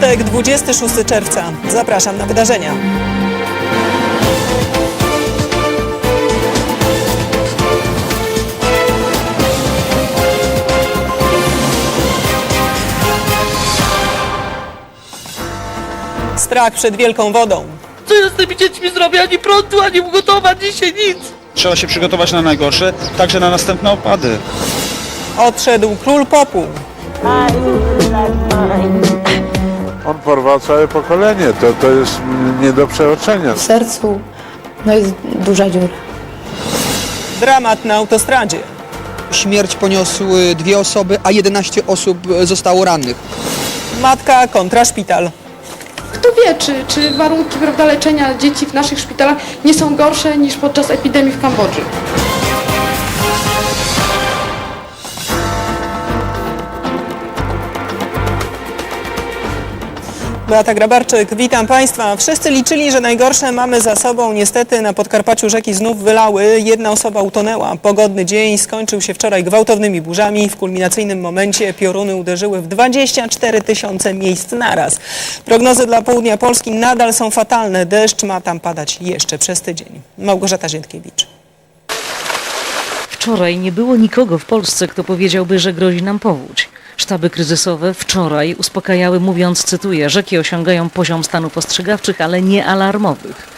piątek, 26 czerwca. Zapraszam na wydarzenia. Strach przed wielką wodą. Co ja z tymi dziećmi zrobię? Ani prądu, ani ugotować dzisiaj nic. Trzeba się przygotować na najgorsze, także na następne opady. Odszedł król popu. On porwał całe pokolenie. To, to jest nie do przeoczenia. w sercu no jest duża dziura. Dramat na autostradzie. Śmierć poniosły dwie osoby, a 11 osób zostało rannych. Matka kontra szpital. Kto wie, czy, czy warunki prawda, leczenia dzieci w naszych szpitalach nie są gorsze niż podczas epidemii w Kambodży. Beata Grabarczyk, witam Państwa. Wszyscy liczyli, że najgorsze mamy za sobą. Niestety na Podkarpaciu rzeki znów wylały. Jedna osoba utonęła. Pogodny dzień skończył się wczoraj gwałtownymi burzami. W kulminacyjnym momencie pioruny uderzyły w 24 tysiące miejsc naraz. Prognozy dla południa Polski nadal są fatalne. Deszcz ma tam padać jeszcze przez tydzień. Małgorzata Ziętkiewicz. Wczoraj nie było nikogo w Polsce, kto powiedziałby, że grozi nam powódź. Sztaby kryzysowe wczoraj uspokajały, mówiąc, cytuję, rzeki osiągają poziom stanów ostrzegawczych, ale nie alarmowych.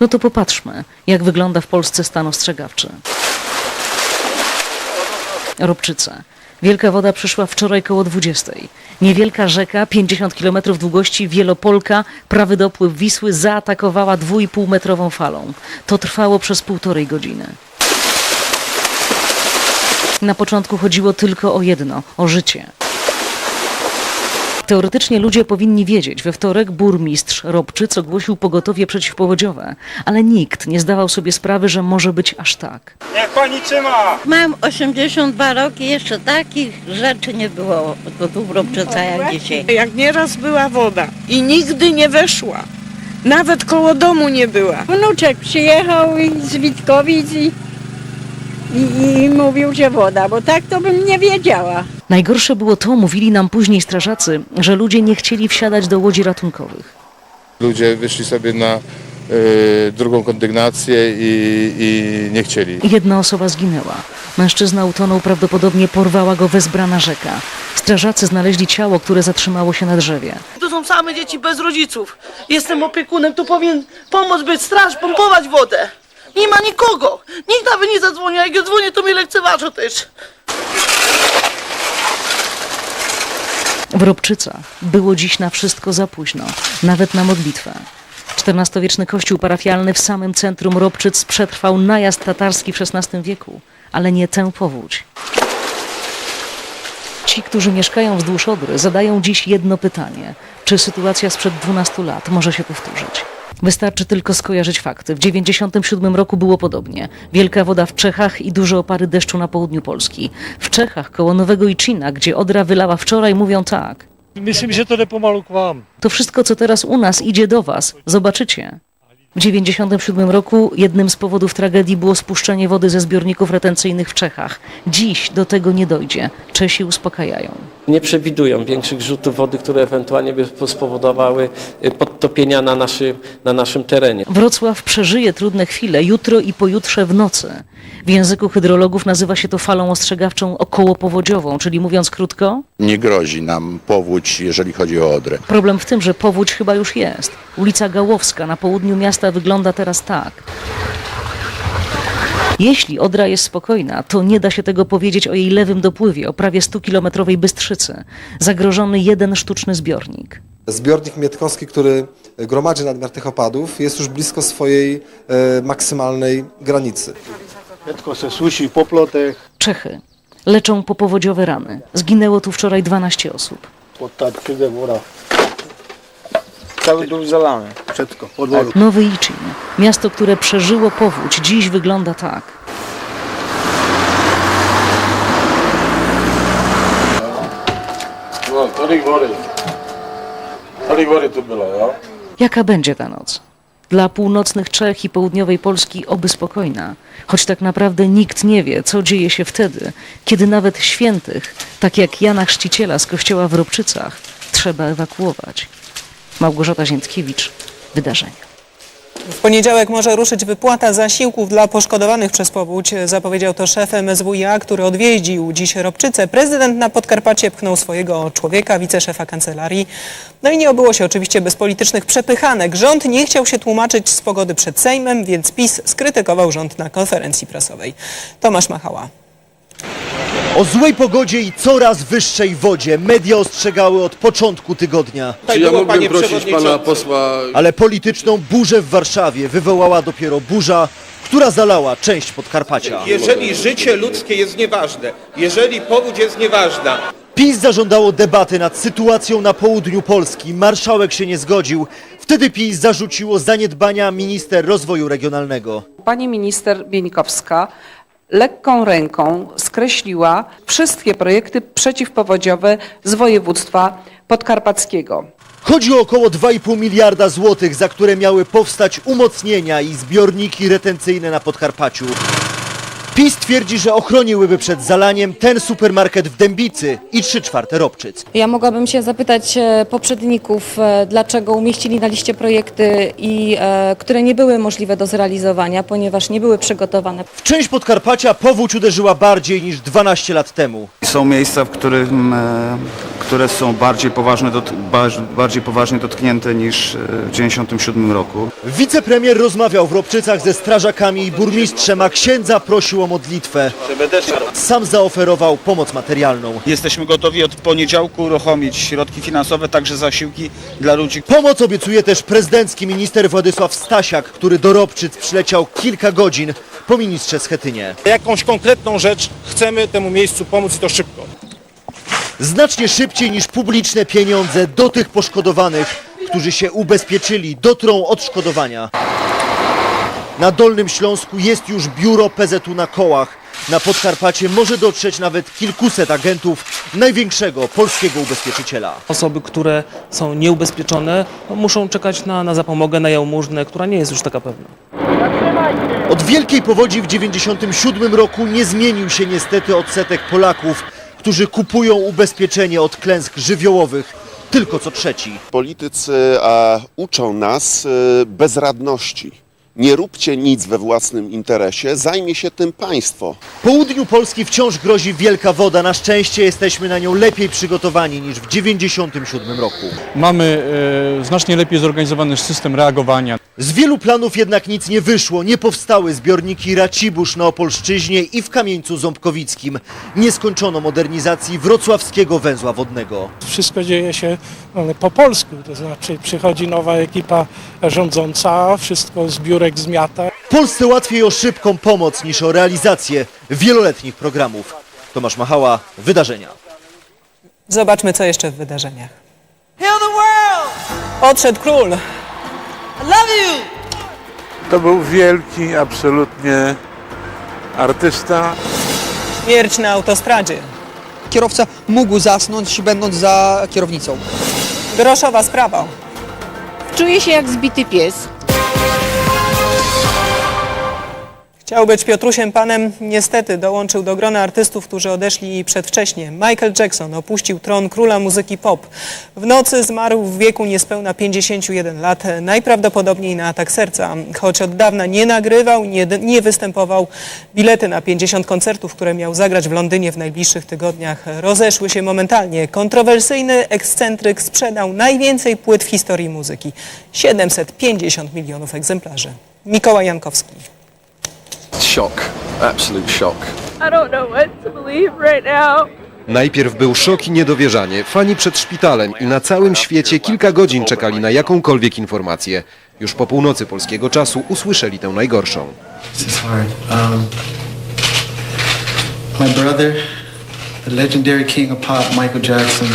No to popatrzmy, jak wygląda w Polsce stan ostrzegawczy. Robczyce. Wielka woda przyszła wczoraj koło 20. Niewielka rzeka, 50 km długości, Wielopolka, prawy dopływ Wisły zaatakowała 2,5 metrową falą. To trwało przez półtorej godziny. Na początku chodziło tylko o jedno o życie. Teoretycznie ludzie powinni wiedzieć. We wtorek burmistrz Robczyc ogłosił pogotowie przeciwpowodziowe, ale nikt nie zdawał sobie sprawy, że może być aż tak. Mam 82 roki, jeszcze takich rzeczy nie było tu w Robczyca jak dzisiaj. Jak nieraz była woda i nigdy nie weszła. Nawet koło domu nie była. Wnuczek przyjechał i z Witkowic i, i, i mówił, że woda, bo tak to bym nie wiedziała. Najgorsze było to, mówili nam później strażacy, że ludzie nie chcieli wsiadać do łodzi ratunkowych. Ludzie wyszli sobie na y, drugą kondygnację i, i nie chcieli. Jedna osoba zginęła. Mężczyzna utonął, prawdopodobnie porwała go wezbrana rzeka. Strażacy znaleźli ciało, które zatrzymało się na drzewie. To są same dzieci bez rodziców. Jestem opiekunem, tu powinien pomóc być straż, pompować wodę. Nie ma nikogo. Nikt nawet nie zadzwoni, a jak ja dzwonię, to mnie lekceważą też. W Robczycach było dziś na wszystko za późno, nawet na modlitwę. XIV-wieczny kościół parafialny w samym centrum Robczyc przetrwał najazd tatarski w XVI wieku, ale nie tę powódź. Ci, którzy mieszkają wzdłuż Odry, zadają dziś jedno pytanie. Czy sytuacja sprzed 12 lat może się powtórzyć? Wystarczy tylko skojarzyć fakty. W 97 roku było podobnie. Wielka woda w Czechach i duże opary deszczu na południu Polski. W Czechach koło Nowego Iczina, gdzie Odra wylała wczoraj, mówią tak. Myslím, že to pomalu k vám. To wszystko, co teraz u nas, idzie do was. Zobaczycie. W 1997 roku jednym z powodów tragedii było spuszczenie wody ze zbiorników retencyjnych w Czechach. Dziś do tego nie dojdzie. Czesi uspokajają. Nie przewidują większych rzutów wody, które ewentualnie by spowodowały y, podtopienia na, naszy, na naszym terenie. Wrocław przeżyje trudne chwile jutro i pojutrze w nocy. W języku hydrologów nazywa się to falą ostrzegawczą okołopowodziową, czyli mówiąc krótko, Nie grozi nam powódź, jeżeli chodzi o Odrę. problem w tym, że powódź chyba już jest. Ulica Gałowska na południu miasta wygląda teraz tak. Jeśli Odra jest spokojna, to nie da się tego powiedzieć o jej lewym dopływie, o prawie 100-kilometrowej Bystrzycy. Zagrożony jeden sztuczny zbiornik. Zbiornik Mietkowski, który gromadzi nadmiar tych opadów, jest już blisko swojej e, maksymalnej granicy. Wszystko se suší po Czechy leczą popowodziowe rany. Zginęło tu wczoraj 12 osób. přijde voda. Cały dół zalany, wszystko, pod wodą. Nowy Iczyn, miasto, które przeżyło powódź, dziś wygląda tak. No, tolik wody. Tolik wody tu było, jo? Jaka będzie ta noc? Dla północnych Czech i południowej Polski oby spokojna, choć tak naprawdę nikt nie wie, co dzieje się wtedy, kiedy nawet świętych, tak jak Jana Chrzciciela z kościoła w Robczycach, Trzeba ewakuować. Małgorzata Ziętkiewicz, wydarzenia. W poniedziałek może ruszyć wypłata zasiłków dla poszkodowanych przez powódź. Zapowiedział to szef MSWiA, który odwiedził dziś Robczycę. Prezydent na Podkarpacie pchnął swojego człowieka, wiceszefa kancelarii. No i nie obyło się oczywiście bez politycznych przepychanek. Rząd nie chciał się tłumaczyć z pogody przed Sejmem, więc PiS skrytykował rząd na konferencji prasowej. Tomasz Machała. O złej pogodzie i coraz wyższej wodzie media ostrzegały od początku tygodnia. Czy ja mógłbym prosić pana posła... Ale polityczną burzę w Warszawie wywołała dopiero burza, która zalała część Podkarpacia. Jeżeli życie ludzkie jest nieważne, jeżeli powódź jest nieważna, PiS zażądało debaty nad sytuacją na południu Polski. Marszałek się nie zgodził. Wtedy PiS zarzuciło zaniedbania minister rozwoju regionalnego. Pani minister Bieńkowska lekką ręką skreśliła wszystkie projekty przeciwpowodziowe z województwa podkarpackiego. Chodzi o około 2,5 miliarda złotych, za które miały powstać umocnienia i zbiorniki retencyjne na Podkarpaciu. PiS twierdzi, że ochroniłyby przed zalaniem ten supermarket w Dębicy i 3 czwarte Robczyc. Ja mogłabym się zapytać e, poprzedników, e, dlaczego umieścili na liście projekty, i, e, które nie były możliwe do zrealizowania, ponieważ nie były przygotowane. W część Podkarpacia powódź uderzyła bardziej niż 12 lat temu. Są miejsca, w którym, e, które są bardziej poważnie, dot, bardziej poważnie dotknięte niż e, w 1997 roku. Wicepremier rozmawiał w Robczycach ze strażakami i burmistrzem, a księdza prosił o modlitwę. Sam zaoferował pomoc materialną. Jesteśmy gotowi od poniedziałku uruchomić środki finansowe, także zasiłki dla ludzi, Pomoc obiecuje też prezydencki minister Władysław Stasiak, który do Robczyc przyleciał kilka godzin po ministrze Schetynie. jakąś konkretną rzecz chcemy temu miejscu pomóc i to szybko. Znacznie szybciej niż publiczne pieniądze do tych poszkodowanych, którzy się ubezpieczyli, dotrą odszkodowania. Na Dolnym Śląsku jest już biuro PZU na kołach. Na Podkarpacie może dotrzeć nawet kilkuset agentów największego polskiego ubezpieczyciela. Osoby, które są nieubezpieczone, no, muszą czekać na, na zapomogę, na jałmużnę, która nie jest już taka pewna. Od wielkiej powodzi w 97 roku nie zmienił się niestety odsetek Polaków, którzy kupują ubezpieczenie od klęsk żywiołowych tylko co trzeci. Politycy e, uczą nas e, bezradności. Nie róbcie nic we własnym interesie, zajmie się tym państwo. Południu Polski wciąż grozi wielka woda. Na szczęście jesteśmy na nią lepiej przygotowani niż w 97 roku. Mamy e, znacznie lepiej zorganizowany system reagowania. Z wielu planów jednak nic nie wyszło. Nie powstały zbiorniki Racibórz na Opolszczyźnie i w Kamieńcu Ząbkowickim. Nie skończono modernizacji wrocławskiego węzła wodnego. Wszystko dzieje się po polsku, to znaczy przychodzi nowa ekipa rządząca, wszystko z biurek zmiata. Polsce łatwiej o szybką pomoc niż o realizację wieloletnich programów. Tomasz Machała, Wydarzenia. Zobaczmy, co jeszcze w wydarzeniach. Odszedł król. To był wielki, absolutnie artysta. Śmierć na autostradzie. Kierowca mógł zasnąć, będąc za kierownicą. Groszowa sprawa. Czuję się jak zbity pies. Chciał być Piotrusiem Panem, niestety dołączył do grona artystów, którzy odeszli przedwcześnie. Michael Jackson opuścił tron króla muzyki pop. W nocy zmarł w wieku niespełna 51 lat, najprawdopodobniej na atak serca. Choć od dawna nie nagrywał, nie, nie występował, bilety na 50 koncertów, które miał zagrać w Londynie w najbliższych tygodniach, rozeszły się momentalnie. Kontrowersyjny ekscentryk sprzedał najwięcej płyt w historii muzyki. 750 milionów egzemplarzy. Mikołaj Jankowski. Shock, absolute shock. I don't know what to believe right now. Najpierw był szok i niedowierzanie. Fani przed szpitalem i na całym świecie kilka godzin czekali na jakąkolwiek informację. Już po północy polskiego czasu usłyszeli tę najgorszą. This is hard. Um, my brother, the legendary king of pop, Michael Jackson,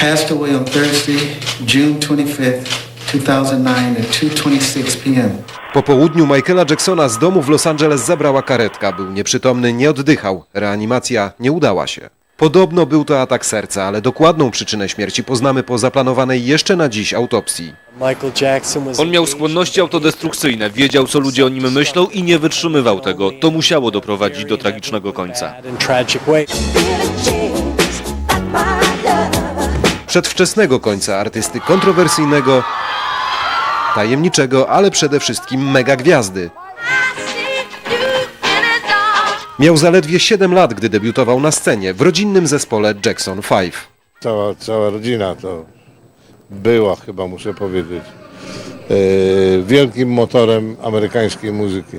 passed away on Thursday, June 25th, 2009 at 2.26 p.m. Po południu Michaela Jacksona z domu w Los Angeles zabrała karetka. Był nieprzytomny, nie oddychał. Reanimacja nie udała się. Podobno był to atak serca, ale dokładną przyczynę śmierci poznamy po zaplanowanej jeszcze na dziś autopsji. On miał skłonności autodestrukcyjne, wiedział co ludzie o nim myślą i nie wytrzymywał tego. To musiało doprowadzić do tragicznego końca. Przedwczesnego końca artysty kontrowersyjnego, tajemniczego, ale przede wszystkim mega gwiazdy. Miał zaledwie 7 lat, gdy debiutował na scenie w rodzinnym zespole Jackson 5. Cała, cała rodzina to była chyba, muszę powiedzieć, e, wielkim motorem amerykańskiej muzyki.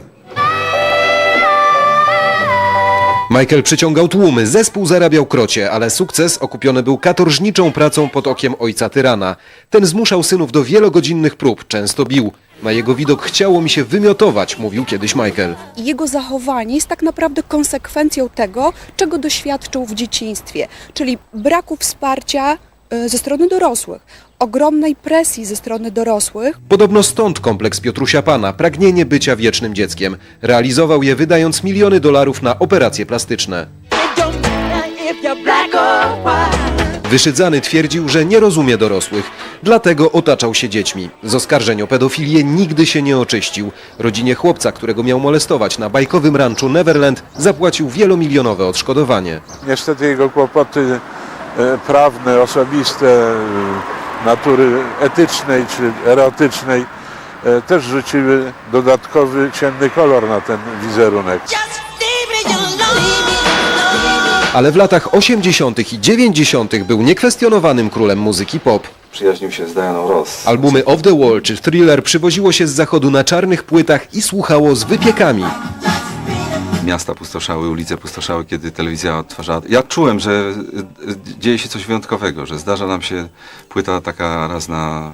Michael przyciągał tłumy, zespół zarabiał krocie, ale sukces okupiony był katorżniczą pracą pod okiem ojca tyrana. Ten zmuszał synów do wielogodzinnych prób, często bił. Na jego widok chciało mi się wymiotować, mówił kiedyś Michael. Jego zachowanie jest tak naprawdę konsekwencją tego, czego doświadczył w dzieciństwie, czyli braku wsparcia ze strony dorosłych, ogromnej presji ze strony dorosłych, Podobno stąd kompleks Piotrusia Pana, pragnienie bycia wiecznym dzieckiem. Realizował je wydając miliony dolarów na operacje plastyczne. Wyszydzany twierdził, że nie rozumie dorosłych, dlatego otaczał się dziećmi. Z oskarżeń o pedofilię nigdy się nie oczyścił. Rodzinie chłopca, którego miał molestować na bajkowym ranczu Neverland, zapłacił wielomilionowe odszkodowanie. Niestety jego kłopoty e, prawne, osobiste, e, natury etycznej czy erotycznej e, też rzuciły dodatkowy ciemny kolor na ten wizerunek. Ale w latach 80. i 90. był niekwestionowanym królem muzyki pop. Przyjaźnił się z Dianą Ross. Albumy Off the Wall czy Thriller przywoziło się z zachodu na czarnych płytach i słuchało z wypiekami. Miasta pustoszały, ulice pustoszały, kiedy telewizja odtwarzała. Ja czułem, że y, dzieje się coś wyjątkowego, że zdarza nam się płyta taka raz na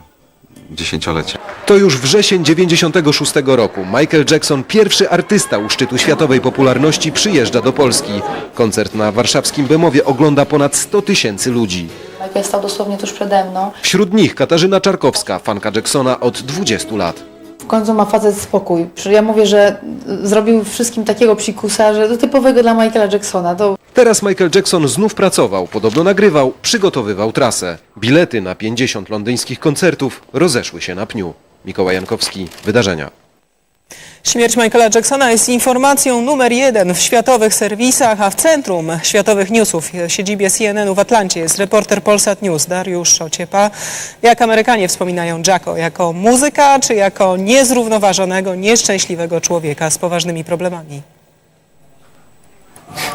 dziesięciolecie. To już wrzesień 96 roku. Michael Jackson, pierwszy artysta u szczytu światowej popularności, przyjeżdża do Polski. Koncert na warszawskim Bemowie ogląda ponad 100 tysięcy ludzi. Michael stał dosłownie tuż przede mną. Wśród nich Katarzyna Czarkowska, fanka Jacksona od 20 lat. W końcu ma facet spokój. Ja mówię, że zrobił wszystkim takiego psikusa, że do typowego dla Michaela Jacksona. To Teraz Michael Jackson znów pracował, podobno nagrywał, przygotowywał trasę. Bilety na 50 londyńskich koncertów rozeszły się na pniu. Mikołaj Jankowski, wydarzenia. Śmierć Michaela Jacksona jest informacją numer jeden w światowych serwisach, a w centrum światowych newsów siedzibie CNN-u w Atlancie jest reporter Polsat News Dariusz Ociepa. Jak Amerykanie wspominają Jacko? Jako muzyka czy jako niezrównoważonego, nieszczęśliwego człowieka z poważnymi problemami?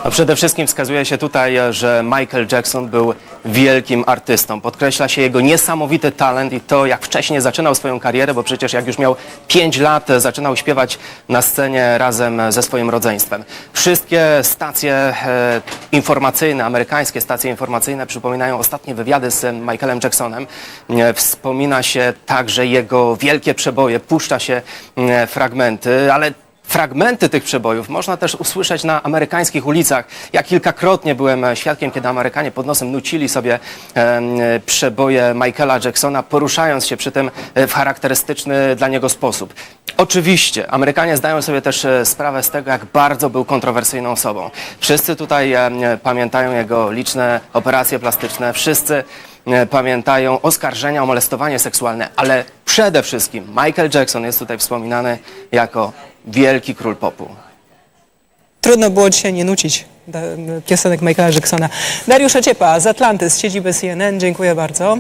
Przede wszystkim wskazuje się tutaj, że Michael Jackson był wielkim artystą. Podkreśla się jego niesamowity talent i to, jak wcześnie zaczynał swoją karierę, bo przecież jak już miał 5 lat, zaczynał śpiewać na scenie razem ze swoim rodzeństwem. Wszystkie stacje e, informacyjne, amerykańskie stacje informacyjne przypominają ostatnie wywiady z Michaelem Jacksonem. E, Wspomina się także jego wielkie przeboje, puszcza się e, fragmenty, ale Fragmenty tych przebojów można też usłyszeć na amerykańskich ulicach. Ja kilkakrotnie byłem e, świadkiem, kiedy Amerykanie pod nosem nucili sobie e, przeboje Michaela Jacksona, poruszając się przy tym e, w charakterystyczny dla niego sposób. Oczywiście, Amerykanie zdają sobie też sprawę z tego, jak bardzo był kontrowersyjną osobą. Wszyscy tutaj pamiętają jego liczne operacje plastyczne, wszyscy pamiętają oskarżenia o molestowanie seksualne, ale przede wszystkim Michael Jackson jest tutaj wspominany jako wielki król popu. Trudno było dzisiaj nie nucić da- piosenek Michaela Jacksona. Dariusz Ociepa z Atlanty, z siedziby CNN. Dziękuję bardzo.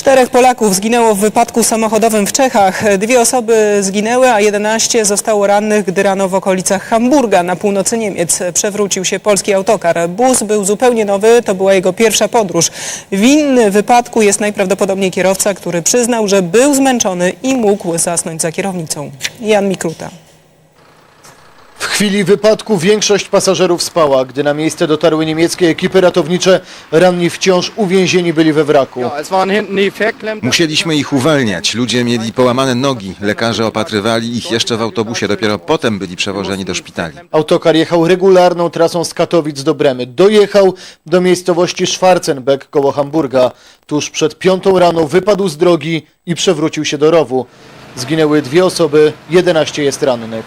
Czterech Polaków zginęło w wypadku samochodowym w Czechach. Dwie osoby zginęły, a 11 zostało rannych, gdy rano w okolicach Hamburga na północy Niemiec przewrócił się polski autokar. Bus był zupełnie nowy, to była jego pierwsza podróż. Winny wypadku jest najprawdopodobniej kierowca, który przyznał, że był zmęczony i mógł zasnąć za kierownicą. Jan Mikruta. W chwili wypadku większość pasażerów spała. Gdy na miejsce dotarły niemieckie ekipy ratownicze, ranni wciąż uwięzieni byli we wraku. Musieliśmy ich uwalniać. Ludzie mieli połamane nogi. Lekarze opatrywali ich jeszcze w autobusie. Dopiero potem byli przewożeni do szpitali. Autokar jechał regularną trasą z Katowic do Bremy. Dojechał do miejscowości Schwarzenbeck koło Hamburga. Tuż przed piątą rano wypadł z drogi i przewrócił się do rowu. Zginęły dwie osoby, 11 jest rannych.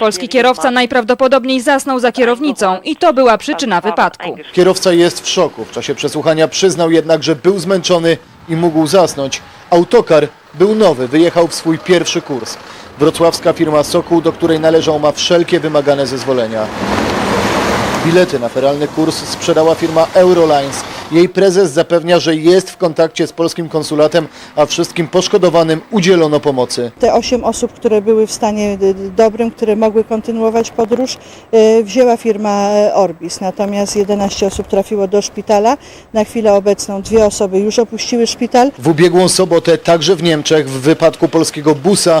Polski kierowca najprawdopodobniej zasnął za kierownicą i to była przyczyna wypadku. Kierowca jest w szoku. W czasie przesłuchania przyznał jednak, że był zmęczony i mógł zasnąć. Autokar był nowy, wyjechał w swój pierwszy kurs. Wrocławska firma Sokół, do której należał, ma wszelkie wymagane zezwolenia. Bilety na feralny kurs sprzedała firma Eurolines. Jej prezes zapewnia, że jest w kontakcie z polskim konsulatem, a wszystkim poszkodowanym udzielono pomocy. Te 8 osób, które były w stanie dobrym, które mogły kontynuować podróż, e, wzięła firma e, Orbis. Natomiast 11 osób trafiło do szpitala. Na chwilę obecną dwie osoby już opuściły szpital. W ubiegłą sobotę także w Niemczech w wypadku polskiego busa